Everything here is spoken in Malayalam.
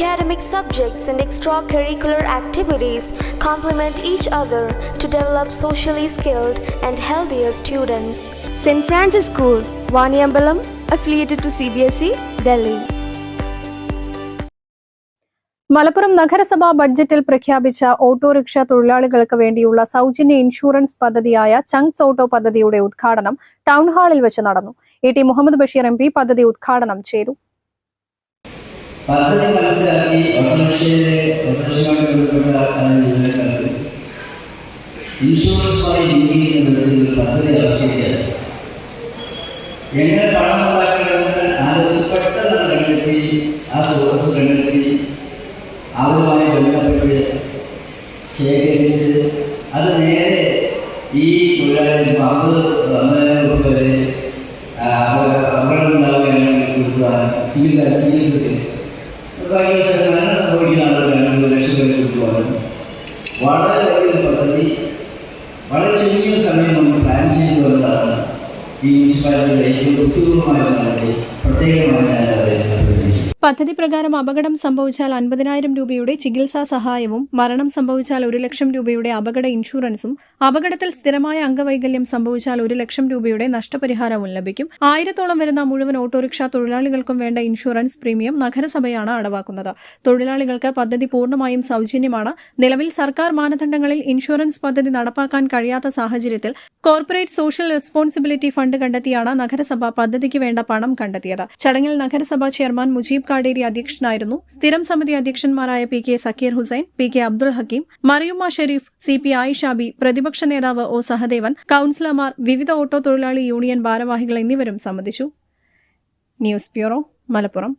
Academic subjects and extracurricular activities complement each other to develop socially skilled and healthier students. St. Francis School, Vaniambalam, affiliated to CBSE, Delhi. Malappuram നഗരസഭാ ബഡ്ജറ്റിൽ പ്രഖ്യാപിച്ച ഓട്ടോറിക്ഷ തൊഴിലാളികൾക്ക് വേണ്ടിയുള്ള സൗജന്യ ഇൻഷുറൻസ് പദ്ധതിയായ ചങ്സ് ഓട്ടോ പദ്ധതിയുടെ ഉദ്ഘാടനം ടൗൺ ഹാളിൽ വെച്ച് നടന്നു A T Muhammad Basheer M പദ്ധതി ഉദ്ഘാടനം ചെയ്തു പദ്ധതി മനസ്സിലാക്കി ഓട്ടോറിക്ഷയിലെ ഓട്ടോറിക്ഷയുമായി ബന്ധപ്പെട്ട ആ ജീവനക്കാർക്ക് ഇൻഷുറൻസുമായി ലിങ്ക് ചെയ്യുന്ന വിധത്തിൽ ഒരു പദ്ധതി ആവശ്യമില്ല എങ്ങനെ പണം ഉണ്ടാക്കണമെന്ന് ആലോചിച്ച് പെട്ടെന്ന് കണ്ടെത്തി ആ സ്രോതസ് കണ്ടെത്തി അതുമായി ബന്ധപ്പെട്ട് ശേഖരിച്ച് അത് നേരെ ഈ തൊഴിലാളി അമ്പത് അമ്മേനെ വരെ ആ, അവ- അപകടം ഉണ്ടാവുകയാണെങ്കിൽ കൊടുക്കുവാൻ ചികിത്സ ഭാഗ്യ ശതമാനം സംഭവിക്കുന്ന ആളുകളാണ് ഒരു ലക്ഷം രൂപ വളരെ വലിയൊരു പദ്ധതി വളരെ ചുരുങ്ങിയ സമയം നമ്മൾ പ്ലാൻ ചെയ്തു വന്നതാണ് ഈ മുനിസിപ്പാലിറ്റിയുടെ ഏറ്റവും നടപടി പ്രത്യേകമായി പദ്ധതി പ്രകാരം അപകടം സംഭവിച്ചാൽ അൻപതിനായിരം രൂപയുടെ ചികിത്സാ സഹായവും മരണം സംഭവിച്ചാൽ ഒരു ലക്ഷം രൂപയുടെ അപകട ഇൻഷുറൻസും അപകടത്തിൽ സ്ഥിരമായ അംഗവൈകല്യം സംഭവിച്ചാൽ ഒരു ലക്ഷം രൂപയുടെ നഷ്ടപരിഹാരവും ലഭിക്കും. ആയിരത്തോളം വരുന്ന മുഴുവൻ ഓട്ടോറിക്ഷ തൊഴിലാളികൾക്കും വേണ്ട ഇൻഷുറൻസ് പ്രീമിയം നഗരസഭയാണ് അടവാക്കുന്നത്. തൊഴിലാളികൾക്ക് പദ്ധതി പൂർണമായും സൗജന്യമാണ്. നിലവിൽ സർക്കാർ മാനദണ്ഡങ്ങളിൽ ഇൻഷുറൻസ് പദ്ധതി നടപ്പാക്കാൻ കഴിയാത്ത സാഹചര്യത്തിൽ കോർപ്പറേറ്റ് സോഷ്യൽ റെസ്പോൺസിബിലിറ്റി ഫണ്ട് കണ്ടെത്തിയാണ് നഗരസഭ പദ്ധതിക്ക് വേണ്ട പണം കണ്ടെത്തിയത്. ചടങ്ങിൽ നഗരസഭാ ചെയർമാൻ മുജീബ് കാടേരി അധ്യക്ഷനായിരുന്നു. സ്ഥിരം സമിതി അധ്യക്ഷന്മാരായ P K Zakir Hussain P K Abdul Hakeem Mariyumma Sherif C P Ayishabi പ്രതിപക്ഷ നേതാവ് ഒ സഹദേവൻ കൌൺസിലർമാർ വിവിധ ഓട്ടോ തൊഴിലാളി യൂണിയൻ ഭാരവാഹികൾ എന്നിവരും സംബന്ധിച്ചു. News bureau Malappuram.